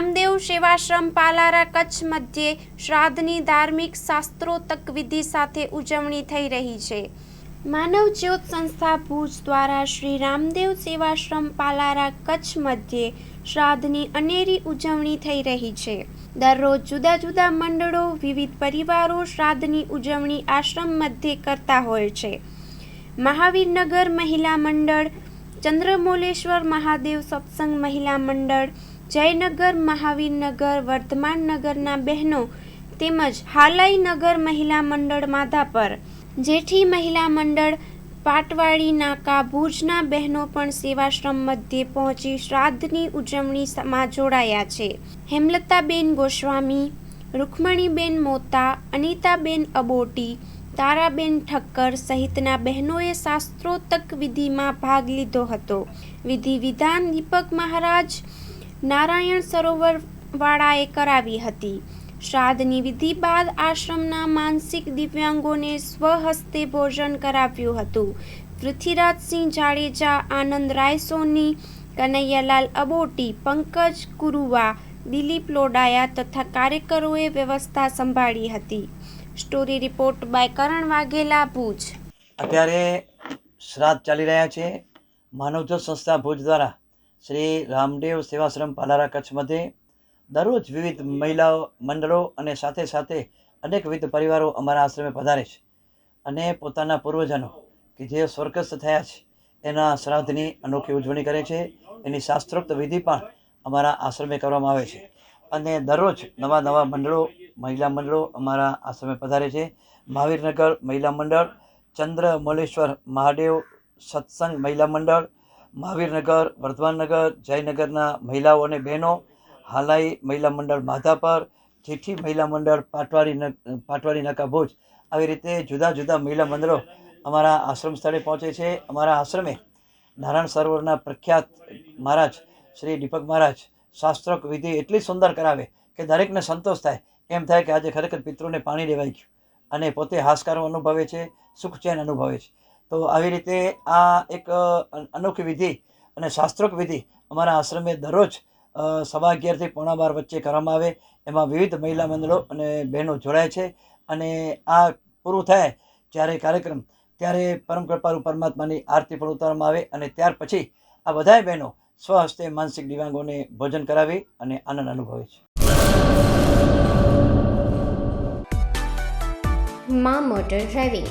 રામદેવ સેવાશ્રમ પાલારા કચ્છ મધ્યે શ્રાદ્ધની ધાર્મિક શાસ્ત્રોતક વિધિ સાથે ઉજવણી થઈ રહી છે. માનવ જ્યોત સંસ્થા ભુજ દ્વારા શ્રી રામદેવ સેવાશ્રમ પાલારા કચ્છ મધ્યે શ્રાદ્ધની અનેરી ઉજવણી થઈ રહી છે. દરરોજ જુદા જુદા મંડળો વિવિધ પરિવારો શ્રાદ્ધની ઉજવણી આશ્રમ મધ્યે કરતા હોય છે. મહાવીરનગર મહિલા મંડળ, ચંદ્રમૌલેશ્વર મહાદેવ સત્સંગ મહિલા મંડળ જયનગર, મહાવીરનગર, વર્ધમાન નગરના બહેનો તેમજ હાલાઈ નગર મહિલા મંડળ માધાપર જેઠી મહિલા મંડળ પાટવાડી નાકા ભુજના બહેનો પણ સેવાશ્રમ મધ્યે પહોંચી શ્રાદ્ધની ઉજવણીમાં જોડાયા છે. હેમલતાબેન ગોસ્વામી રૂકમણીબેન મોતા, અનિતાબેન અબોટી, તારાબેન ઠક્કર સહિતના બહેનોએ શાસ્ત્રોતક વિધિમાં ભાગ લીધો હતો. વિધિ વિધાન દીપક મહારાજ નારાયણ સરોવર વાળાએ કરાવી હતી. શ્રાદ્ધની વિધિ બાદ આશ્રમના માનસિક દિવ્યાંગોને સ્વહસ્તે ભોજન કરાવ્યું હતું. પૃથ્વીરાજસિંહ જાડેજા, આનંદ રાયસોની કનૈયાલાલ અબોટી, પંકજ કુરુવા દિલીપ લોડાયા તથા કાર્યકરોએ વ્યવસ્થા સંભાળી હતી. Story report by Karan Vaghela, Bhuj. અત્યારે શ્રાદ્ધ ચાલી રહ્યા છે. માનવજ્યોત સંસ્થા ભુજ દ્વારા શ્રી રામદેવ સેવાશ્રમ પાલારા કચ્છ મધ્યે દરરોજ વિવિધ મહિલાઓ, મંડળો અને સાથે સાથે અનેકવિધ પરિવારો અમારા આશ્રમે પધારે છે અને પોતાના પૂર્વજનો કે જે સ્વર્ગસ્થ થયા છે, એના શ્રાદ્ધની અનોખી ઉજવણી કરે છે. એની શાસ્ત્રોક્ત વિધિ પણ અમારા આશ્રમે કરવામાં આવે છે અને દરરોજ નવા નવા મંડળો, મહિલા મંડળો અમારા આશ્રમે પધારે છે. મહાવીરનગર મહિલા મંડળ ચંદ્ર મોલેશ્વર મહાદેવ સત્સંગ મહિલા મંડળ મહાવીરનગર, વર્ધમાનનગર, જયનગરના મહિલાઓ અને બહેનો, હાલાઈ મહિલા મંડળ માધાપર ચીઠી મહિલા મંડળ પાટવારી ન પાટવાડી નાકા ભુજ આવી રીતે જુદા જુદા મહિલા મંડળો અમારા આશ્રમ સ્થળે પહોંચે છે. અમારા આશ્રમે નારાયણ સરોવરના પ્રખ્યાત મહારાજ શ્રી દીપક મહારાજ શાસ્ત્રોક વિધિ એટલી સુંદર કરાવે કે દરેકને સંતોષ થાય. એમ થાય કે આજે ખરેખર પિતૃને પાણી દેવાઈ ગયું અને પોતે હાશકારો અનુભવે છે સુખચેન અનુભવે છે. તો આવી રીતે આ એક અનોખી વિધિ અને શાસ્ત્રોક વિધિ અમારા આશ્રમે દરરોજ સવા અગિયારથી પોણા બાર વચ્ચે કરવામાં આવે. એમાં વિવિધ મહિલા મંડળો અને બહેનો જોડાય છે અને આ પૂરું થાય જ્યારે કાર્યક્રમ, ત્યારે પરમ કૃપાળુ પરમાત્માની આરતી પણ ઉતારવામાં આવે અને ત્યાર પછી આ બધાય બહેનો સ્વહસ્તે માનસિક દિવ્યાંગોને ભોજન કરાવી અને આનંદ અનુભવે છે. મા motor driving.